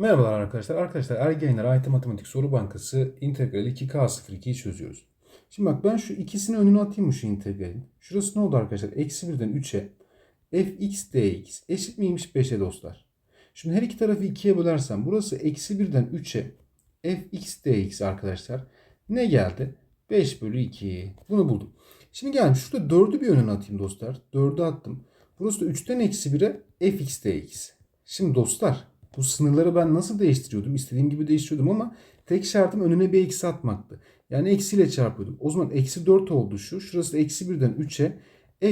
Merhabalar arkadaşlar. Arkadaşlar Ergenler AYT Matematik Soru Bankası integral 2K02'yi çözüyoruz. Şimdi bak ben şu ikisini önüne atayım mı şu integralin? Şurası ne oldu arkadaşlar? Eksi 1'den 3'e fx dx eşit miymiş 5'e dostlar? Şimdi her iki tarafı 2'ye bölersem burası eksi 1'den 3'e fx dx arkadaşlar. Ne geldi? 5 bölü 2. Bunu buldum. Şimdi geldim şurada 4'ü bir önüne atayım dostlar. 4'ü attım. Burası da 3'ten eksi 1'e fx dx. Şimdi dostlar bu sınırları ben nasıl değiştiriyordum? İstediğim gibi değiştiriyordum ama tek şartım önüne bir eksi atmaktı. Yani eksiyle çarpıyordum. O zaman eksi 4 oldu şu. Şurası eksi 1'den 3'e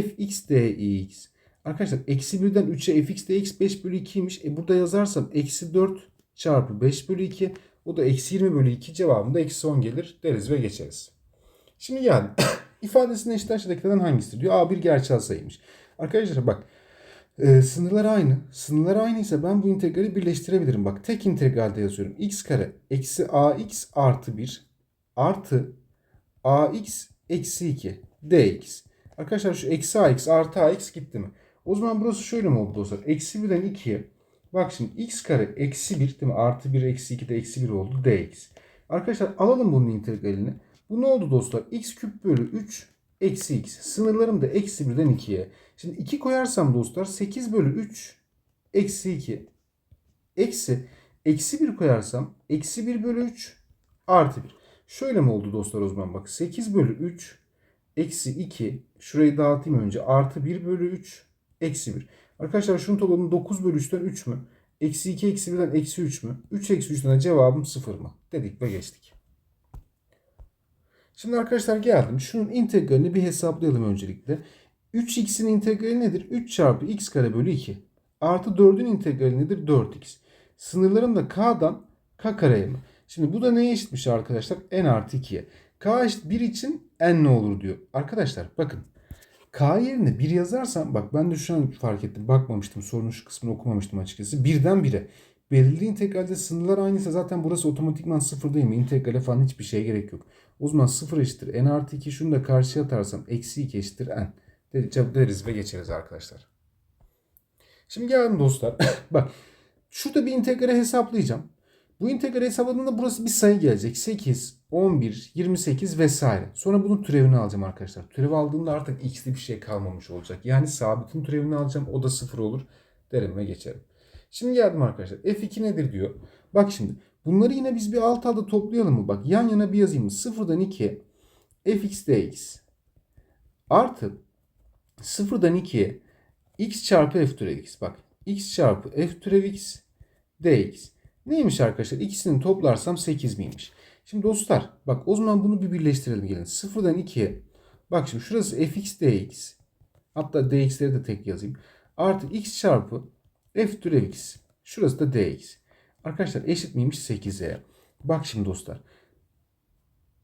fx dx. Arkadaşlar eksi 1'den 3'e fx dx 5 bölü 2'ymiş. E burada yazarsam eksi 4 çarpı 5 bölü 2. O da eksi 20 bölü 2 cevabında eksi 10 gelir deriz ve geçeriz. Şimdi geldim. İfadesinde eşit aşağıdakilerden hangisidir diyor. A bir gerçel sayıymış. Arkadaşlar bak ee, sınırlar aynı. Sınırlar aynı ise ben bu integrali birleştirebilirim. Bak tek integralde yazıyorum. x kare eksi ax artı 1 artı ax eksi 2 dx. Arkadaşlar şu eksi ax artı ax gitti mi? O zaman burası şöyle mi oldu dostlar? Eksi 1'den 2'ye. Bak şimdi x kare eksi 1 değil mi? Artı 1 eksi 2 de eksi 1 oldu dx. Arkadaşlar alalım bunun integralini. Bu ne oldu dostlar? x küp bölü 3 eksi x. Sınırlarım da eksi 1'den 2'ye. Şimdi 2 koyarsam dostlar 8 bölü 3 eksi 2 eksi eksi 1 koyarsam eksi 1 bölü 3 artı 1. Şöyle mi oldu dostlar o zaman bak 8 bölü 3 eksi 2 şurayı dağıtayım önce artı 1 bölü 3 eksi 1. Arkadaşlar şunun toplamı 9 bölü 3'ten 3 mü? Eksi 2 eksi 1'den eksi 3 mü? 3 eksi 3'ten cevabım 0 mı? Dedik ve geçtik. Şimdi arkadaşlar geldim. Şunun integralini bir hesaplayalım öncelikle. 3x'in integrali nedir? 3 çarpı x kare bölü 2. Artı 4'ün integrali nedir? 4x. Sınırlarım da k'dan k kareye mi? Şimdi bu da neye eşitmiş arkadaşlar? n artı 2'ye. k eşit 1 için n ne olur diyor. Arkadaşlar bakın. K yerine 1 yazarsam bak ben de şu an fark ettim. Bakmamıştım. Sorunun şu kısmını okumamıştım açıkçası. Birden 1'e. Belirli integralde sınırlar aynıysa zaten burası otomatikman 0 değil mi? İntegrale falan hiçbir şeye gerek yok. O zaman 0 eşittir n artı 2 şunu da karşıya atarsam eksi 2 eşittir n deriz ve geçeriz arkadaşlar. Şimdi geldim dostlar. Bak şurada bir integre hesaplayacağım. Bu integre hesapladığımda burası bir sayı gelecek. 8, 11, 28 vesaire. Sonra bunun türevini alacağım arkadaşlar. Türev aldığımda artık x'li bir şey kalmamış olacak. Yani sabitin türevini alacağım. O da 0 olur. Derim ve geçerim. Şimdi geldim arkadaşlar. F2 nedir diyor. Bak şimdi. Bunları yine biz bir alt alta toplayalım mı? Bak yan yana bir yazayım mı? 0'dan 2'ye fx dx artı Sıfırdan 2'ye x çarpı f türev x. Bak x çarpı f türev x dx. Neymiş arkadaşlar? İkisini toplarsam 8 miymiş? Şimdi dostlar bak o zaman bunu bir birleştirelim gelin. Sıfırdan 2'ye bak şimdi şurası fx dx. Hatta dx'leri de tek yazayım. Artı x çarpı f türev x. Şurası da dx. Arkadaşlar eşit miymiş 8'e? Bak şimdi dostlar.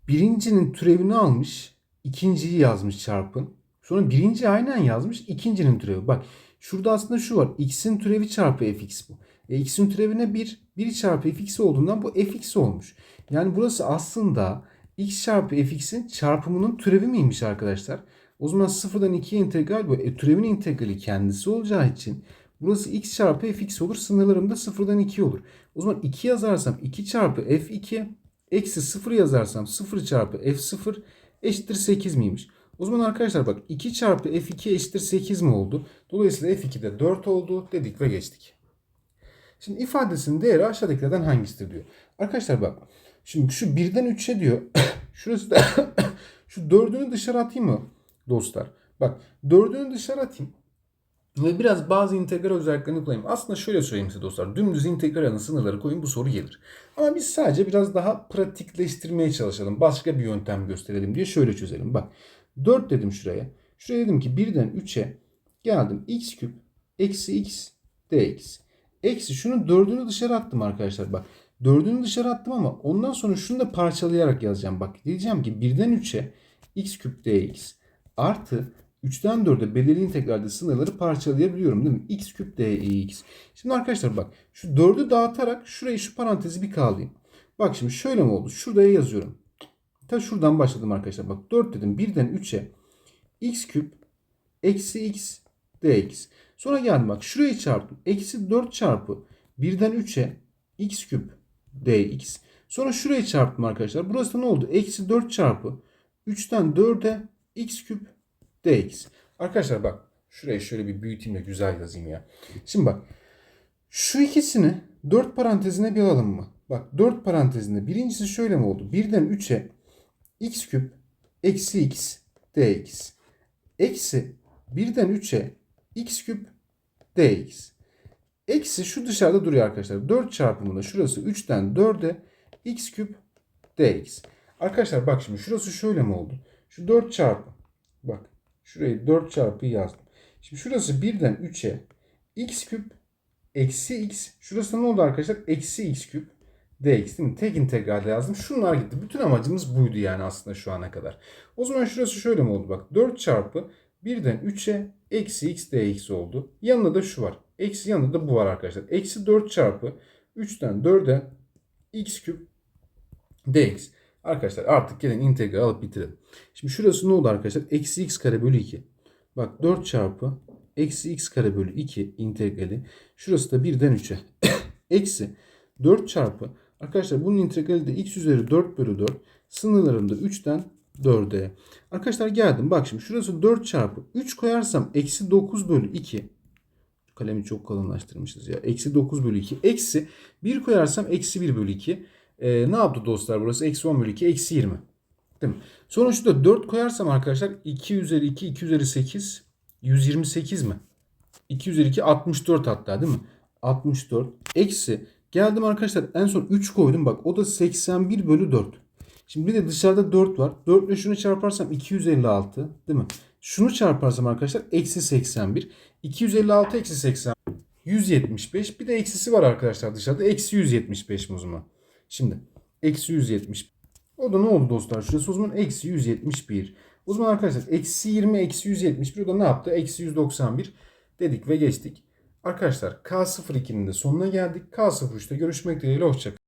Birincinin türevini almış. ikinciyi yazmış çarpın. Sonra birinci aynen yazmış. ikincinin türevi. Bak şurada aslında şu var. X'in türevi çarpı fx bu. E, x'in türevi ne 1. 1 çarpı fx olduğundan bu fx olmuş. Yani burası aslında x çarpı fx'in çarpımının türevi miymiş arkadaşlar? O zaman sıfırdan 2'ye integral bu. E, türevin integrali kendisi olacağı için burası x çarpı fx olur. Sınırlarım da sıfırdan 2 olur. O zaman 2 yazarsam 2 çarpı f2 eksi 0 yazarsam 0 çarpı f0 eşittir 8 miymiş? O zaman arkadaşlar bak 2 çarpı f2 eşittir 8 mi oldu? Dolayısıyla f2 de 4 oldu dedik ve geçtik. Şimdi ifadesinin değeri aşağıdakilerden hangisidir diyor. Arkadaşlar bak şimdi şu 1'den 3'e diyor. Şurası da şu 4'ünü dışarı atayım mı dostlar? Bak 4'ünü dışarı atayım. Ve biraz bazı integral özelliklerini koyayım. Aslında şöyle söyleyeyim size dostlar. Dümdüz integralın sınırları koyun bu soru gelir. Ama biz sadece biraz daha pratikleştirmeye çalışalım. Başka bir yöntem gösterelim diye şöyle çözelim. Bak 4 dedim şuraya. Şuraya dedim ki 1'den 3'e geldim. x küp eksi x dx. Eksi şunun 4'ünü dışarı attım arkadaşlar. Bak 4'ünü dışarı attım ama ondan sonra şunu da parçalayarak yazacağım. Bak diyeceğim ki 1'den 3'e x küp dx artı 3'ten 4'e belirli integralde sınırları parçalayabiliyorum değil mi? x küp dx. Şimdi arkadaşlar bak şu 4'ü dağıtarak şurayı şu parantezi bir kağıdayım. Bak şimdi şöyle mi oldu? Şurada yazıyorum. Ta şuradan başladım arkadaşlar. Bak 4 dedim. 1'den 3'e x küp eksi x dx. Sonra geldim bak şurayı çarptım. Eksi 4 çarpı 1'den 3'e x küp dx. Sonra şurayı çarptım arkadaşlar. Burası da ne oldu? Eksi 4 çarpı 3'ten 4'e x küp dx. Arkadaşlar bak şurayı şöyle bir büyüteyim de güzel yazayım ya. Şimdi bak şu ikisini 4 parantezine bir alalım mı? Bak 4 parantezinde birincisi şöyle mi oldu? 1'den 3'e x küp eksi x dx. Eksi 1'den 3'e x küp dx. Eksi şu dışarıda duruyor arkadaşlar. 4 çarpımında şurası 3'ten 4'e x küp dx. Arkadaşlar bak şimdi şurası şöyle mi oldu? Şu 4 çarpı. Bak şurayı 4 çarpı yazdım. Şimdi şurası 1'den 3'e x küp eksi x. Şurası ne oldu arkadaşlar? Eksi x küp dx değil mi? Tek integralde yazdım. Şunlar gitti. Bütün amacımız buydu yani aslında şu ana kadar. O zaman şurası şöyle mi oldu? Bak 4 çarpı 1'den 3'e eksi x dx oldu. Yanında da şu var. Eksi yanında da bu var arkadaşlar. Eksi 4 çarpı 3'ten 4'e x küp dx. Arkadaşlar artık gelin integral alıp bitirelim. Şimdi şurası ne oldu arkadaşlar? Eksi x kare bölü 2. Bak 4 çarpı eksi x kare bölü 2 integrali. Şurası da 1'den 3'e. eksi 4 çarpı. Arkadaşlar bunun integrali de x üzeri 4 bölü 4. Sınırlarında 3'ten 4'e. Arkadaşlar geldim. Bak şimdi şurası 4 çarpı. 3 koyarsam eksi 9 bölü 2. Kalemi çok kalınlaştırmışız ya. Eksi 9 bölü 2. Eksi 1 koyarsam eksi 1 bölü 2. Ee, ne yaptı dostlar burası? Eksi 10 bölü 2. Eksi 20. Değil mi? Şurada 4 koyarsam arkadaşlar 2 üzeri 2, 2 üzeri 8. 128 mi? 2 üzeri 2 64 hatta değil mi? 64 eksi geldim arkadaşlar en son 3 koydum bak o da 81 bölü 4. Şimdi bir de dışarıda 4 var. 4 ile şunu çarparsam 256 değil mi? Şunu çarparsam arkadaşlar eksi 81. 256 eksi 80 175. Bir de eksisi var arkadaşlar dışarıda. Eksi 175 mi o zaman? Şimdi eksi 170. O da ne oldu dostlar? Şurası o zaman eksi 171. O zaman arkadaşlar eksi 20 eksi 171 o da ne yaptı? Eksi 191 dedik ve geçtik. Arkadaşlar K02'nin de sonuna geldik. K03'te görüşmek dileğiyle hoşçakalın.